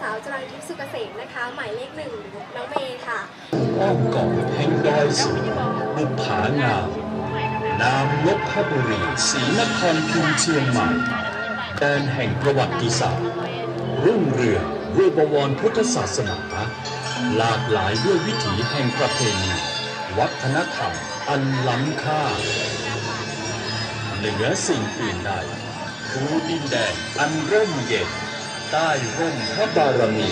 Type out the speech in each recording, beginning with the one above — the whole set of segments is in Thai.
สาวจรัญทิพย์สุกเกษมนะคะ หมายเลขหนึ่งน้องเมย์ค่ะอ้อมกอดแห่งดอยสูงบุปผางามนามลบบุรีศรีนครพิมพ์เชียงใหม่แดนแห่งประวัติศาสตร์ รุ่งเรืองด้วยบวรพุทธศาสนา หลากหลายด้วยวิถีแห่งประเพณี วัฒนธรรมอันล้ำค่า เหนือสิ่งอื่นใดคือดินแดนอันร่มเย็น ใต้ร่มพระบารมี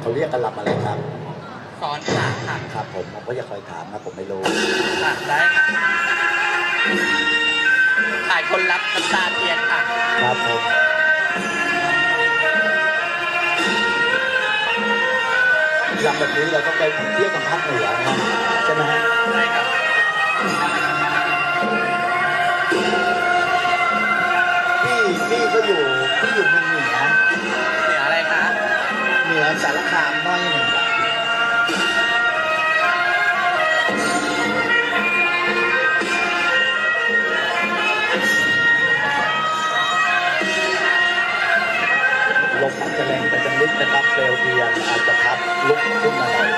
เขาเรียกกันลำอะไรครับซ้อนขาค่ะ ครับผมผมก็จะคอยถามนะผมไม่รู้ นี้เราต้องไปเที่ยวทางภาคเหนือนะใช่ไหมฮะพี่พี่ก็อยู่พี่อยู่เมืองเหนือเหนืออะไรคะเหนือสารคามน้อยหนึ่ง รียนอาจจะพัดลุกขึ้นมาหน่อย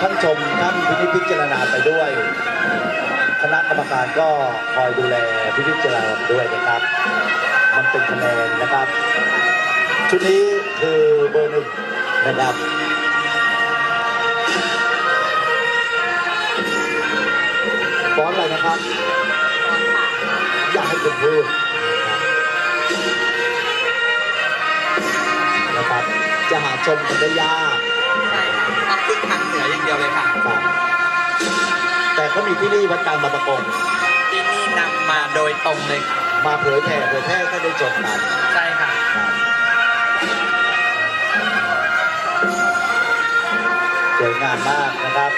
ท่านชมท่านพิจพิจารณาไปด้วย คณะกรรมการก็คอยดูแลพิพิจารณาด้วยนะครับ มันเป็นคะแนนนะครับ ชุดนี้คือเบอร์หนึ่งนะครับฟอนอะไรนะครับ อยากให้เป็นพูด นะครับ จะหาชมกันได้ยากใช่ต้องขึ้นทางเหนืออย่างเดียวเลยค่ะครับแต่ก็มีที่นี่วัดกลางบางประกงที่นี่นำมาโดยตรงเลยค่ะมาเผยแผ่เผยแพร่ก็ได้จบกันใช่ค่ะครับสวยงามมากนะครับ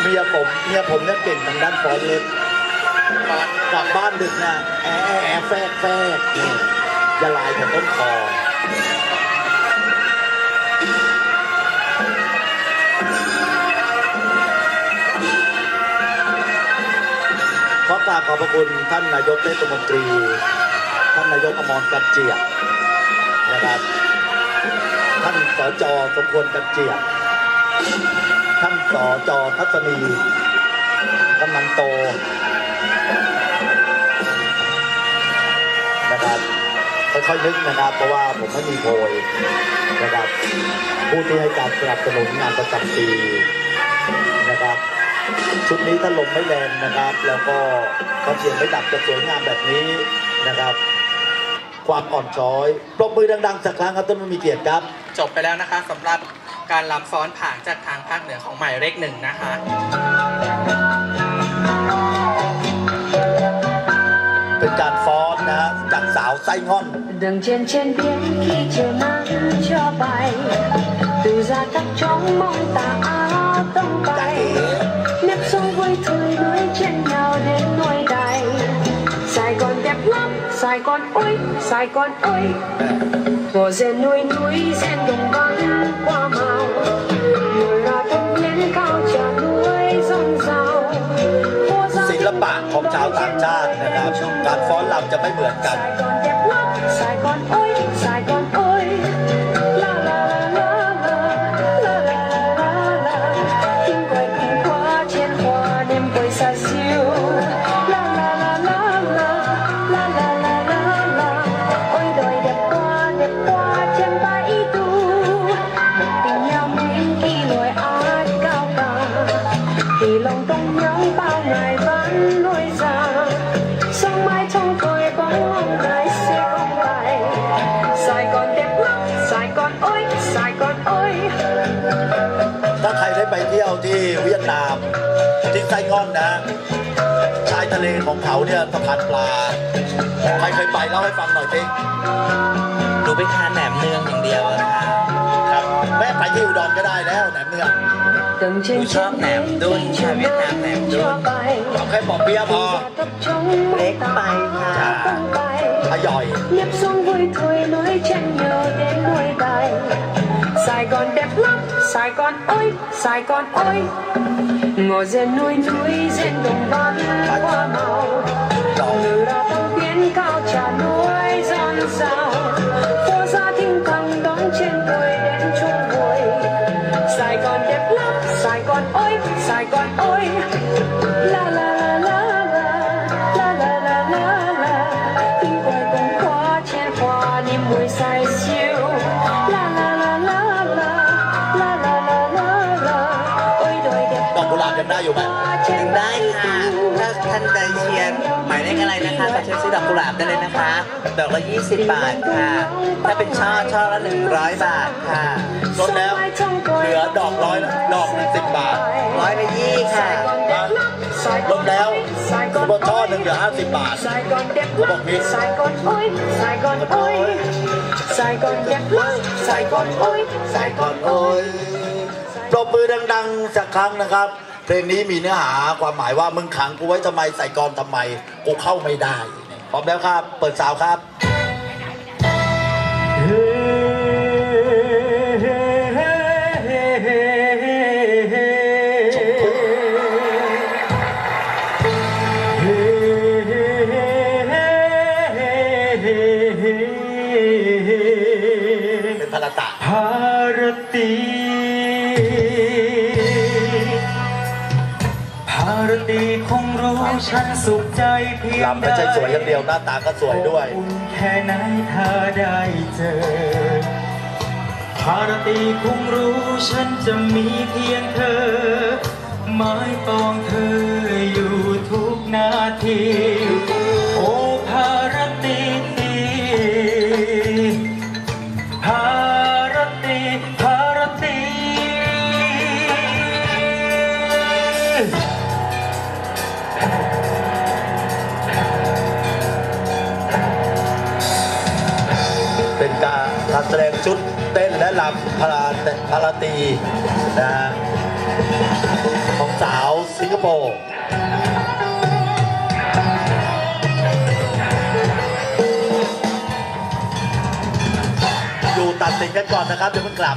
เมียผมเมียผมเนี่ยเก่งทางด้านฟ้อนเล็บซ้อนกลับบ้านดึกนะแอะแอะแอะแฟกแฟกนี่ยาลายกับต้นคอ ขอกราบขอบพระคุณท่านนายกเทศมนตรี ท่านนายกอมรกันเจียบนะครับ ท่านสจสมควรกันเจียบ ท่านสจทัศนีกำนันโตนะครับ ค่อยๆนึกนะครับ เพราะว่าผมไม่มีโพยนะครับ ผู้ที่ให้การสนับสนุนงานประจำปีนะครับ ชุดนี้ถ้าลมไม่แรงนะครับ แล้วก็เขาเสียงไม่ดับจะสวยงามแบบนี้นะครับ ความอ่อนช้อยปรบมือดังๆสักครั้งครับท่านผู้มีเกียรติครับจบไปแล้วนะคะสำหรับการลำซ้อนผางจากทางภาคเหนือของหมายเลขหนึ่งนะคะเป็นการฟ้อนนะ จากสาวไส้ง่อน đừng trên trên biển khi trời nắng cho bay từ ra các trống mong tà áo tông จาก bay เอ๋ nếp sống vui tươi núi trên nhau đến nuôi đầy Sài Gòn đẹp lắm Sài Gòn ơi Sài Gòn ơi Hồ rèn núi núi rèn đồng văn qua màu Mùa là đông biến cao trà núi rong rào Hồ ra ศิลปะของชาวต่างชาตินะครับ การฟ้อนรำจะไม่เหมือนกัน Saigon. Oh, เที่ยวที่เวียดนามที่ไส้งอนนะ ชายทะเลของเขาเนี่ยสะพานปลา ใครเคยไปเล่าให้ฟังหน่อยสิหนูไปทานแหนมเนืองอย่างเดียวอะค่ะครับแม่ไปที่อุดรก็ได้แล้วแหนมเนือง Từng trên Tôi chóp trên nẻm biển đun, khi trà trời Việt Nam nắng nẻm cho đun. bay เอาแค่ปอกเปี๊ยะพอ Từ ra tập trống mong Lết tà bay áo nha. tung bay ย่อย Sài Gòn đẹp lắm. Sài Gòn ơi, Sài Gòn ơi. Ngò rèn núi núi rèn đồng văn hoa màu. Ngựa ra tàu biến cao trà núi gian sao ท่านใดเชียร์หมายเลขอะไรนะคะก็เชิญซื้อดอกกุหลาบได้เลยนะคะ ดอกละ 20 บาทค่ะ ถ้าเป็นช่อช่อละ 100 บาทค่ะลดแล้วเหลือดอกร้อยละดอกหนึ่งสิบบาทร้อยละยี่ค่ะลดแล้วสมมติช่อหนึ่งเหลือห้าสิบบาท Sài Gòn đẹp Có lắm bọc mít. Sài Gòn ơi Sài Gòn ơi Sài Gòn đẹp lắm Sài Gòn ơi Sài ก่อน Gòn โอ้ ơi ยปรบมือดัง ๆ สักครั้งนะครับเพ ลงนี้มีเนื้อหาความหมายว่ามึงขังกูไว้ทำไมใส่กรทำไมกูเข้าไม่ได้พร้อมแล้วครับ เปิดสาวครับ ภารตีคงรู้ฉันสุขใจเพียงลำไม่ใช่สวยอย่างเดียวหน้าตาก็สวยด้วยอบอุ่นแค่ไหนถ้าได้เจอภารตีคงรู้ฉันจะมีเพียงเธอหมายปองเธออยู่ทุกนาทีโอ้ เป็นการการแสดงชุดเต้นและลำพาราพาราตีนะของสาวสิงคโปร์อยู่ตัดสินกันก่อนนะครับเดี๋ยวมันกลับ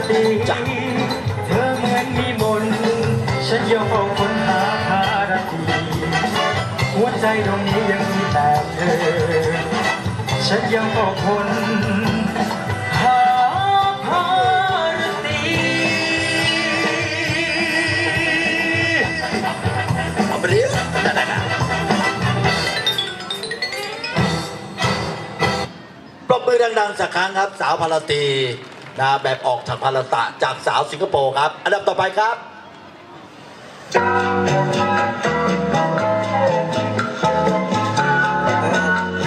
ภารตีเธอเหมือนมีมนต์ฉันยังเฝ้าค้นหาภารตีหัวใจตรงนี้ยังมีแต่เธอ ฉันยังเฝ้าค้นหาภารตีเอาไปเรียกปรบมือดังๆสักครั้งครับ สาวพาราตี นะแบบออกจากพาราตะจากสาวสิงคโปร์ครับ อันดับต่อไปครับ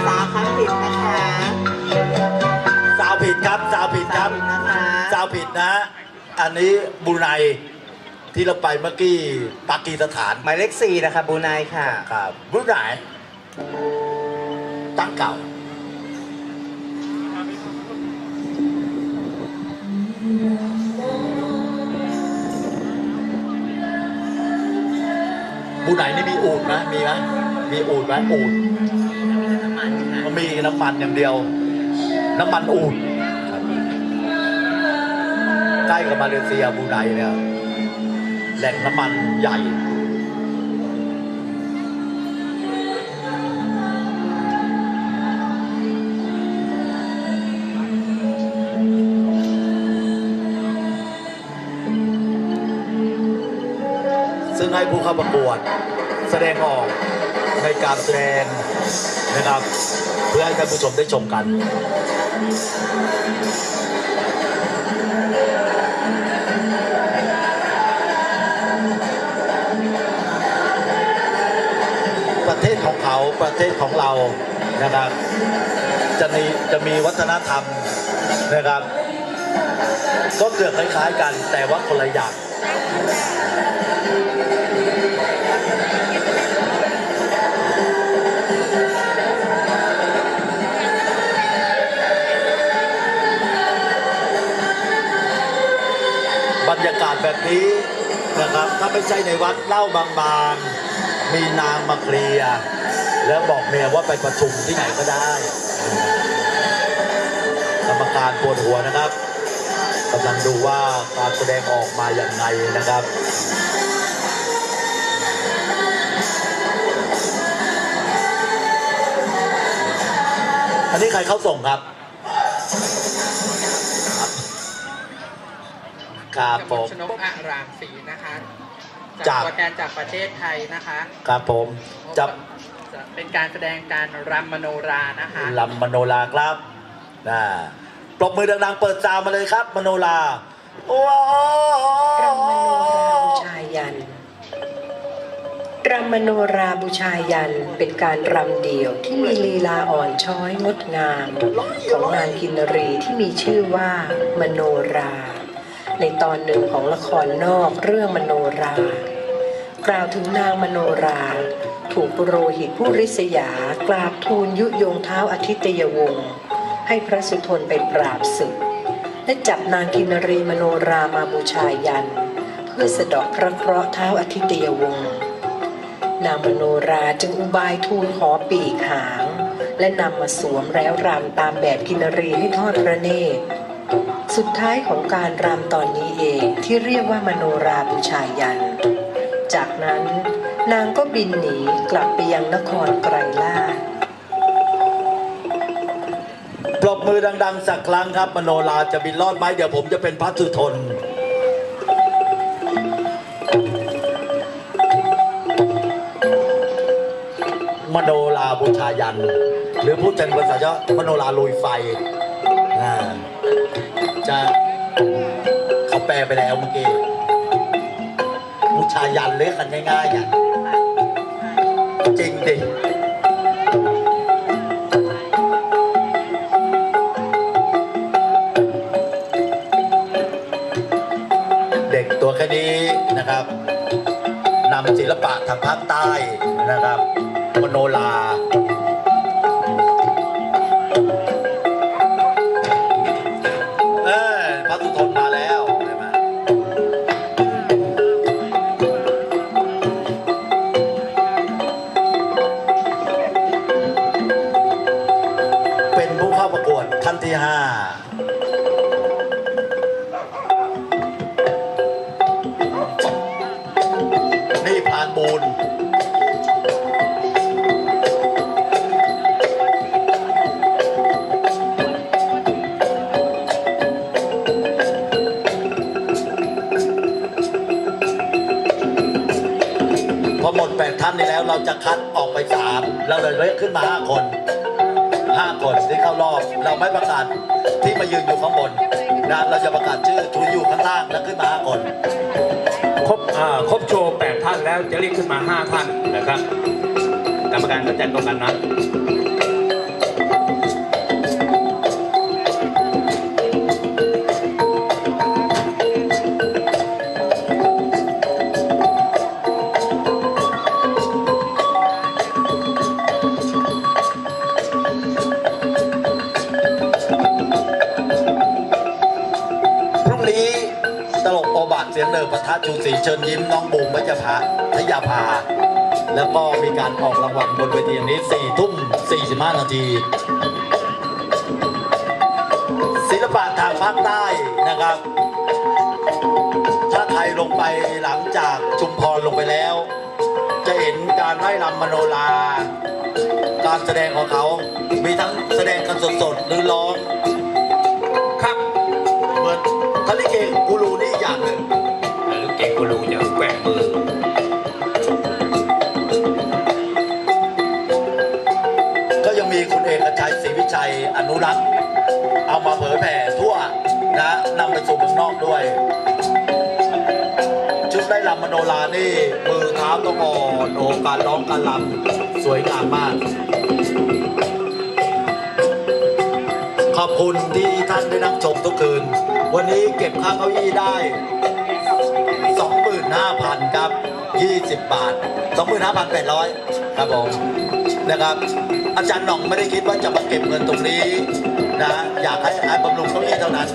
สาวคำผิดนะคะสาวผิดครับสาวผิดครับนะคะสาวผิดนะ อันนี้บรูไนที่เราไปเมื่อกี้ปากีสถานหมายเลขสี่นะคะบูไนค่ะ ครับบรูไนตั้งเก่า บูไนนี่มีอูดไหมมีไหมมีอูดไหมอูดมันมีน้ำมันอย่างเดียว น้ำมันอูดใกล้กับมาเลเซียบูไนเนี่ยแหล่งน้ำมันใหญ่ ผู้เข้าประกวด แสดงออกในการแสดงนะครับ เพื่อให้ท่านผู้ชมได้ชมกันประเทศของเขาประเทศของเรานะครับ จะมีจะมีวัฒนธรรมนะครับ ก็เกือบคล้ายๆกันแต่ว่าคนละอย่าง บรรยากาศแบบนี้นะครับ ถ้าไม่ใช่ในวัดเล่าบางๆ มีนางมาเคลียร์แล้วบอกเมียว่าไปประชุมที่ไหนก็ได้ กรรมการปวดหัวนะครับกำลังดูว่าการแสดงออกมาอย่างไงนะครับอันนี้ใครเข้าส่งครับ ครับผมชนกอารามศรีนะคะจาจากกตัวแทนจากประเทศไทยนะคะครับผมจับจะเป็นการแสดงการรำมโนรานะคะลำมโนราครับนะปรบมือดังๆเปิดซาวมาเลยครับ มโนราว้ารำมโนราบูชายันรำมโนราบูชายันเป็นการรำเดี่ยวที่มีลีลาอ่อนช้อยงดงาม ของนางกินรีที่มีชื่อว่ามโนรา ในตอนหนึ่งของละครนอกเรื่องมโนรา กล่าวถึงนางมโนรา ถูกปุโรหิตผู้ริษยากราบทูลยุยงเท้าอาทิตยวงศ์ให้พระสุทนไปปราบศึก และจับนางกินรีมโนรามาบูชายัน เพื่อสะดาะพระเคราะห์เท้าอาทิตยวงศ์นางมโนราจึงอุบายทูลขอปีกหาง และนำมาสวมแล้วรำตามแบบกินรีให้ทอดพระเนตร สุดท้ายของการรำตอนนี้เองที่เรียกว่ามโนราบูชายัน จากนั้นนางก็บินหนีกลับไปยังนครไกรลาปรบมือดัง ๆ สักครั้งครับ มโนราจะบินรอดไหมเดี๋ยวผมจะเป็นพระสุทนมโนราบูชายัน หรือพูดเป็นภาษาเจ้ามโนราลุยไฟอ่า จะเขาแปลไปแล้วเมื่อกี้บูชายันเรียกกันง่ายๆอย่างจริงดิเด็กตัวแค่นี้นะครับนำศิลปะทางภาคใต้นะครับมโนรา หมดแปดท่านนี้แล้วเราจะคัดออกไปสามเราเลยเลือกขึ้นมาห้าคนห้าคนที่เข้ารอบ เราไม่ประกาศที่มายืนอยู่ข้างบนนะเราจะประกาศชื่อทุนอยู่ข้างล่างแล้วขึ้นมาห้าคนครบอ่าครบโชว์แปดท่านแล้วจะเรียกขึ้นมาห้าท่านนะครับกรรมการก็จัดตรงกันนะ อบาทเสียงเดิมปะทะชูศรีเชิญยิ้มน้องบูมวัชพาทยาภา แล้วก็มีการออกรางวัลบนเวทีอย่างนี้4ทุ่ม45 นาที ศิลปะทางภาคใต้นะครับ ถ้าใครลงไปหลังจากชุมพรลงไปแล้ว จะเห็นการไล่รำมโนราการแสดงของเขา มีทั้งแสดงกันสดๆ หรือร้อง นี่มือเท้าต้องอ่อนโอการร้องการลำสวยงามมาก ขอบคุณที่ท่านได้นั่งชมทุกคืน วันนี้เก็บค่าเก้าอี้ได้ 25,000 ครับ 20 บาท 25,800 ครับผมนะครับ อาจารย์หน่องไม่ได้คิดว่าจะมาเก็บเงินตรงนี้นะอยากให้ให้บำรุงเก้าอี้เท่านั้น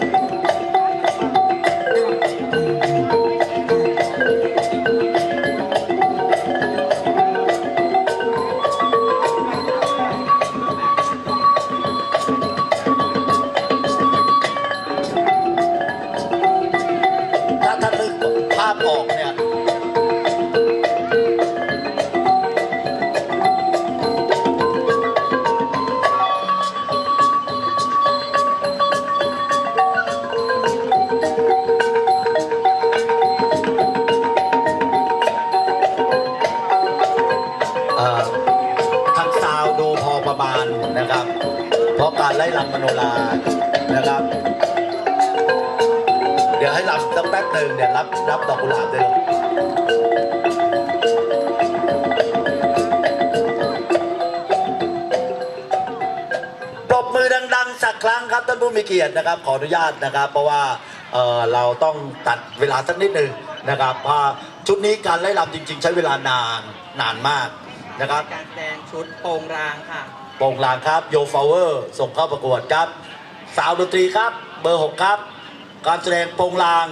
ผู้มีเกียรตินะครับ ขออนุญาตนะครับ เพราะว่าเอ่อเราต้องตัดเวลาสักนิดหนึ่งนะครับเพราะชุดนี้การไล่ลำจริง ๆ ใช้เวลานานนานมากนะครับ การแสดงชุดโปงรางค่ะ โปร่งลางครับโยฟาวเวอร์ส่งเข้าประกวดครับ สาวดนตรีครับเบอร์ 6 ครับ การแสดงโปร่งลาง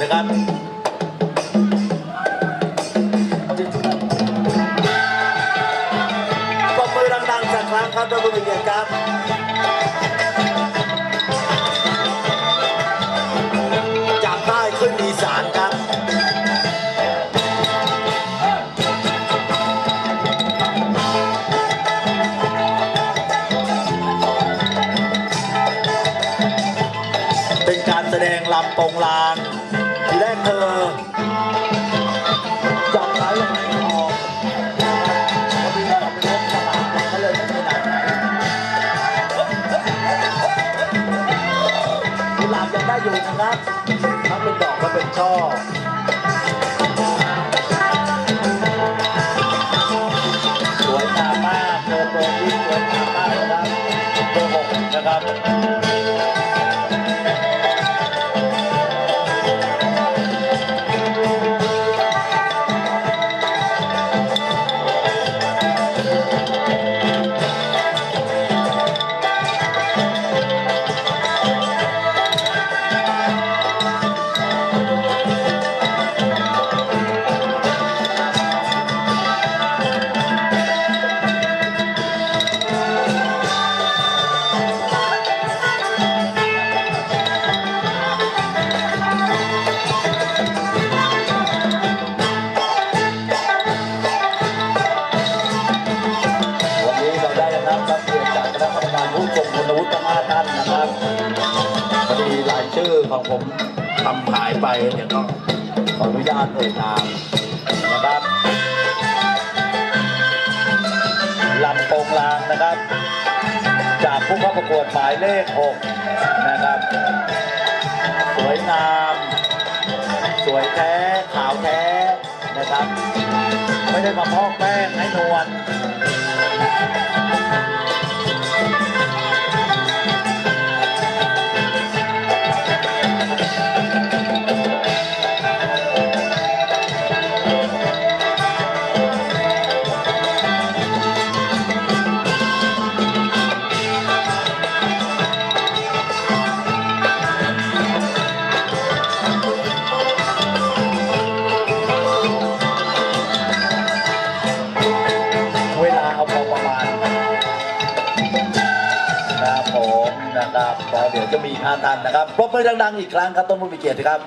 นะครับปรบมือดังๆสักครั้งครับท่านผู้มีเกียรติำโปงลางทีแรกเธอจับขายังไงออกเขามีจับเป็นรถสลากเขาเลยไม่ไปไหนกุหลาบยังได้อยู่นะครับทั้งเป็นดอกและเป็นช่อสวยงามมากเบอโปรที่สวยงามมากนะครับเบอร์หกนะครับายชื่อขอผมทำหายไปเดี๋ยวก็ขออนุญาตเอ่ยนามนะครับลำโปงลางนะครับ จากผู้เข้าประกวดหมายเลข 6 นะครับ สวยงาม สวยแท้ ขาวแท้นะครับ ไม่ได้มาพอกแป้งให้นวล นะครับปรบมือดังๆอีกครั้งครับต้นผู้มีเกียรติครับ